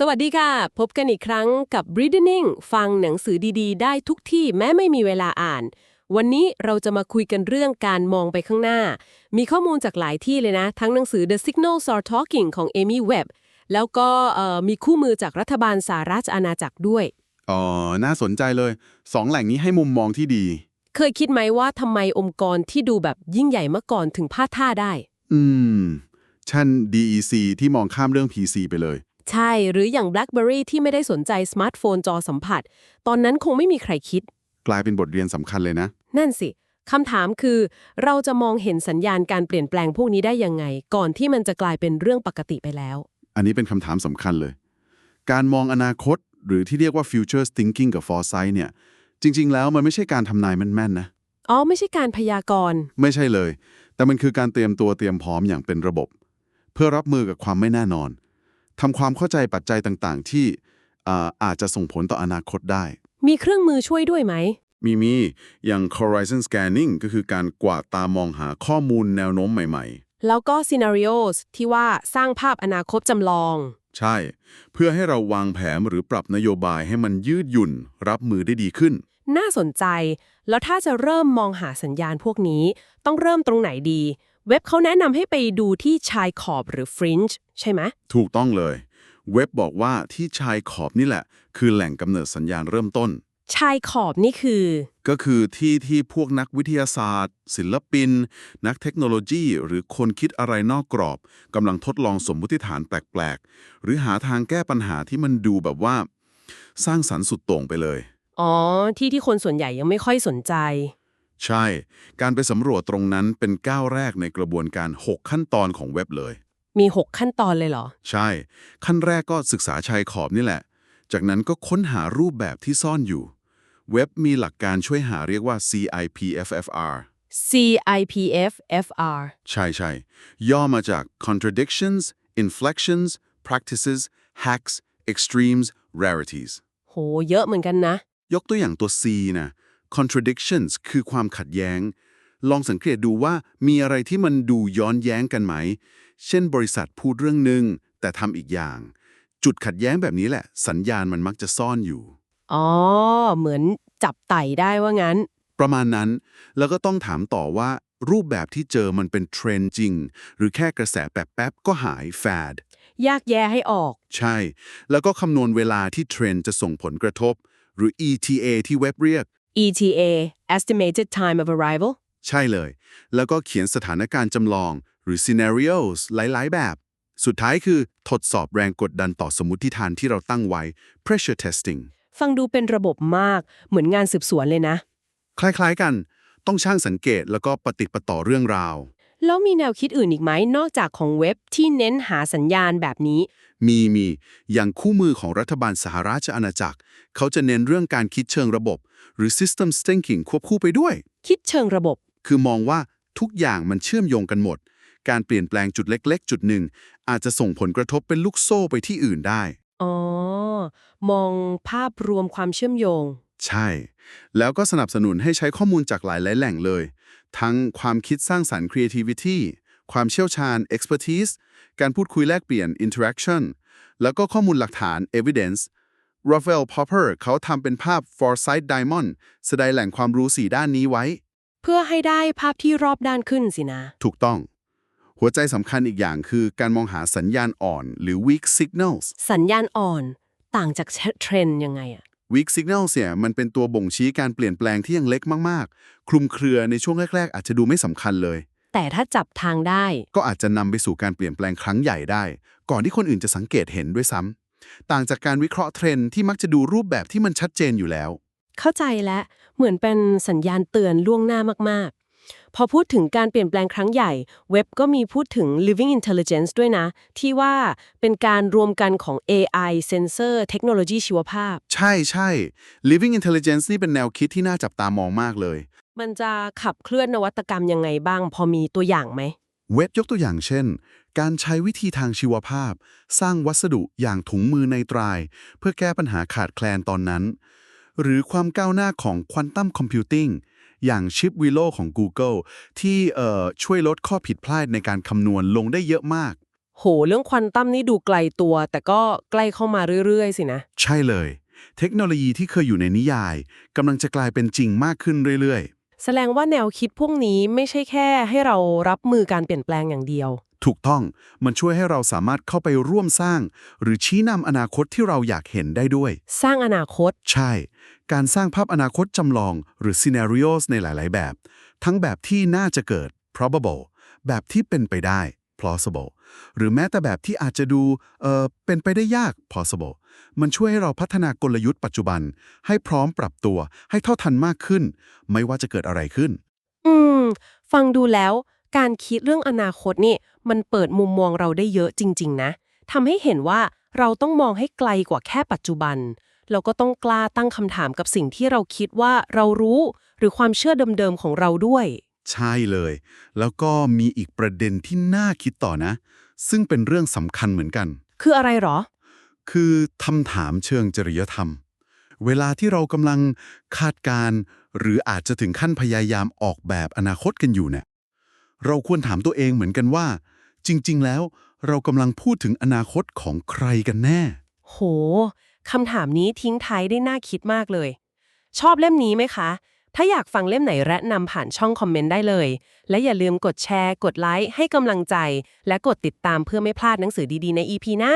สวัสดีค่ะ พบกันอีกครั้งกับ Reading ฟังหนังสือดีๆ ได้ทุกที่แม้ไม่มีเวลาอ่าน วันนี้เราจะมาคุยกันเรื่องการมองไปข้างหน้า มีข้อมูลจากหลายที่เลยนะ ทั้งหนังสือ The Signals Are Talking ของ Amy Webb แล้วก็เอ่อมีคู่มือจากรัฐบาลสหราชอาณาจักรด้วย อ๋อ น่าสนใจเลยสองแหล่งนี้ให้มุมมองที่ดี เคยคิดไหมว่าทำไมองค์กรที่ดูแบบยิ่งใหญ่เมื่อก่อนถึงพลาดท่าได้ อืม ชั้น DEC ที่มองข้ามเรื่อง PC ไปเลย ใช่หรืออย่าง BlackBerry ที่ไม่ได้สนใจสมาร์ทโฟนจอสัมผัส ตอนนั้นคงไม่มีใครคิด กลายเป็นบทเรียนสำคัญเลยนะ นั่นสิคำถามคือ เราจะมองเห็นสัญญาณการเปลี่ยนแปลงพวกนี้ได้ยังไง ก่อนที่มันจะกลายเป็นเรื่องปกติไปแล้ว อันนี้เป็นคำถามสำคัญเลย การมองอนาคต หรือที่เรียกว่า future thinking กับ foresight เนี่ย จริง ๆ แล้วมันไม่ใช่การทำนายแม่นๆนะอ๋อไม่ใช่การพยากรณ์ ไม่ใช่เลย แต่มันคือการเตรียมตัวเตรียมพร้อมอย่างเป็นระบบ เพื่อรับมือกับความไม่แน่นอน ทำความเข้าใจปัจจัยต่างๆ ที่อ่าอาจจะส่งผลต่ออนาคตได้ มีเครื่องมือช่วยด้วยไหม มีมี อย่าง horizon scanning ก็คือการกวาดตามองหาข้อมูลแนวโน้มใหม่แล้วก็ scenarios ที่ว่าสร้างภาพอนาคตจำลองๆใช่ เพื่อให้เราวางแผนหรือปรับนโยบายให้มันยืดหยุ่น รับมือได้ดีขึ้น น่าสนใจ แล้วถ้าจะเริ่มมองหาสัญญาณพวกนี้ ต้องเริ่มตรงไหนดี เว็บเขาแนะนำให้ไปดูที่ชายขอบหรือ fringe ใช่ไหมถูกต้องเลย เว็บบอกว่าที่ชายขอบนี่แหละ คือแหล่งกำเนิดสัญญาณเริ่มต้น ชายขอบนี่คือ ก็คือที่ที่พวกนักวิทยาศาสตร์ ศิลปิน นักเทคโนโลยี หรือคนคิดอะไรนอกกรอบกำลังทดลองสมมุติฐานแปลกๆ หรือหาทางแก้ปัญหาที่มันดูแบบว่า สร้างสรรค์สุดโต่งไปเลย อ๋อ ที่ที่คนส่วนใหญ่ยังไม่ค่อยสนใจ ใช่ การไปสำรวจตรงนั้นเป็นก้าวแรกในกระบวนการ 6 ขั้นตอนของเว็บเลย มี 6 ขั้นตอนเลยเหรอ ใช่ ขั้นแรกก็ศึกษาชายขอบนี่แหละ จากนั้นก็ค้นหารูปแบบที่ซ่อนอยู่ เว็บมีหลักการช่วยหาเรียกว่า CIPFFR CIPFFR ใช่ใช่ย่อมาจาก contradictions inflections practices hacks extremes rarities โห เยอะเหมือนกันนะ ยกตัวอย่างตัว C นะ contradictions คือความขัดแย้ง ลองสังเกตดูว่ามีอะไรที่มันดูย้อนแย้งกันไหม เช่นบริษัทพูดเรื่องหนึ่งแต่ทำอีกอย่าง จุดขัดแย้งแบบนี้แหละ สัญญาณมันมักจะซ่อนอยู่ อ๋อ เหมือนจับไต่ได้ว่างั้น ประมาณนั้น แล้วก็ต้องถามต่อว่า รูปแบบที่เจอมันเป็นเทรนด์จริง หรือแค่กระแสแป๊บๆก็หายแฟดยากแยะให้ออก ใช่ แล้วก็คำนวณเวลาที่เทรนด์จะส่งผลกระทบ หรือ ETA ที่เว็บเรียก ETA Estimated Time of Arrival ใช่เลย แล้วก็เขียนสถานการณ์จำลองหรือ scenarios หลาย ๆ แบบ สุดท้ายคือทดสอบแรงกดดันต่อสมมติฐานที่เราตั้งไว้ pressure testing ฟังดูเป็นระบบมากเหมือนงานสืบสวนเลยนะ คล้าย ๆ กัน ต้องช่างสังเกตแล้วก็ปฏิดประต่อเรื่องราว แล้วมีแนวคิดอื่นอีกไหมนอกจากของเว็บที่เน้นหาสัญญาณแบบนี้ มีมีอย่างคู่มือของรัฐบาลสหราชอาณาจักร เขาจะเน้นเรื่องการคิดเชิงระบบ หรือ system thinking ควบคู่ไปด้วย คิดเชิงระบบ คือมองว่าทุกอย่างมันเชื่อมโยงกันหมด การเปลี่ยนแปลงจุดเล็ก ๆ จุดหนึ่ง อาจจะส่งผลกระทบเป็นลูกโซ่ไปที่อื่นได้ อ๋อ มองภาพรวมความเชื่อมโยง ใช่ แล้วก็สนับสนุนให้ใช้ข้อมูลจากหลายๆแหล่งเลย ทั้งความคิดสร้างสรรค์ creativity ความเชี่ยวชาญ expertise การพูดคุยแลกเปลี่ยน interaction แล้วก็ข้อมูลหลักฐาน evidence Raphael Popper เขาทำเป็นภาพ Foresight Diamond แสดงแหล่งความรู้สี่ด้านนี้ไว้ เพื่อให้ได้ภาพที่รอบด้านขึ้นสินะ ถูกต้อง หัวใจสำคัญอีกอย่างคือการมองหาสัญญาณอ่อนหรือ weak signals สัญญาณอ่อนต่างจากเทรนด์ยังไงอะ weak signals เนี่ยมันเป็นตัวบ่งชี้การเปลี่ยนแปลงที่ยังเล็กมากๆ คลุมเครือในช่วงแรก ๆ อาจจะดูไม่สำคัญเลย แต่ถ้าจับทางได้ ก็อาจจะนำไปสู่การเปลี่ยนแปลงครั้งใหญ่ได้ ก่อนที่คนอื่นจะสังเกตเห็นด้วยซ้ำต่างจากการวิเคราะห์เทรนด์ที่มักจะดูรูปแบบที่มันชัดเจนอยู่แล้ว เข้าใจแล้วเหมือนเป็นสัญญาณเตือนล่วงหน้ามากๆ พอพูดถึงการเปลี่ยนแปลงครั้งใหญ่ เว็บก็มีพูดถึง living intelligence ด้วยนะ ที่ว่าเป็นการรวมกันของ AI เซนเซอร์เทคโนโลยีชีวภาพ ใช่ใช่ living intelligence นี่เป็นแนวคิดที่น่าจับตามองมากเลย มันจะขับเคลื่อนนวัตกรรมยังไงบ้าง พอมีตัวอย่างไหมเว็บยกตัวอย่างเช่น การใช้วิธีทางชีวภาพ สร้างวัสดุอย่างถุงมือในตราย เพื่อแก้ปัญหาขาดแคลนตอนนั้น หรือความก้าวหน้าของควอนตัมคอมพิวติ้งอย่างชิปวิโลของ Google ที่เอ่อช่วยลดข้อผิดพลาดในการคำนวณลงได้เยอะมาก โห เรื่องควอนตัมนี่ดูไกลตัว แต่ก็ใกล้เข้ามาเรื่อย ๆ สินะ ใช่เลย เทคโนโลยีที่เคยอยู่ในนิยายกำลังจะกลายเป็นจริงมากขึ้นเรื่อยแสดงว่าแนวคิดพวกนี้ไม่ใช่แค่ให้เรารับมือการเปลี่ยนแปลงอย่างเดียวๆ ถูกต้องมันช่วยให้เราสามารถเข้าไปร่วมสร้าง หรือชี้นำอนาคตที่เราอยากเห็นได้ด้วย สร้างอนาคต ใช่ การสร้างภาพอนาคตจำลอง หรือ scenarios ในหลาย ๆ แบบ ทั้งแบบที่น่าจะเกิด probable แบบที่เป็นไปได้ plausible หรือแม้แต่แบบที่อาจจะดูเอ่อเป็นไปได้ยาก possible มันช่วยให้เราพัฒนากลยุทธ์ปัจจุบัน ให้พร้อมปรับตัว ให้เท่าทันมากขึ้น ไม่ว่าจะเกิดอะไรขึ้น อืม ฟังดูแล้ว การคิดเรื่องอนาคตนี่มันเปิดมุมมองเราได้เยอะจริง ๆ นะทำให้เห็นว่าเราต้องมองให้ไกลกว่าแค่ปัจจุบัน เราก็ต้องกล้าตั้งคำถามกับสิ่งที่เราคิดว่าเรารู้ หรือความเชื่อเดิมๆของเราด้วย ใช่เลย แล้วก็มีอีกประเด็นที่น่าคิดต่อนะ ซึ่งเป็นเรื่องสำคัญเหมือนกัน คืออะไรหรอ คือคำถามเชิงจริยธรรม เวลาที่เรากำลังคาดการณ์หรืออาจจะถึงขั้นพยายามออกแบบอนาคตกันอยู่เนี่ย เราควรถามตัวเองเหมือนกันว่า จริง ๆ แล้วเรากำลังพูดถึงอนาคตของใครกันแน่ โหคำถามนี้ทิ้งท้ายได้น่าคิดมากเลย ชอบเล่มนี้ไหมคะ ถ้าอยากฟังเล่มไหนแนะนำผ่านช่องคอมเมนต์ได้เลย และอย่าลืมกดแชร์ กดไลค์ให้กำลังใจ และกดติดตามเพื่อไม่พลาดหนังสือดีๆ ใน EP หน้า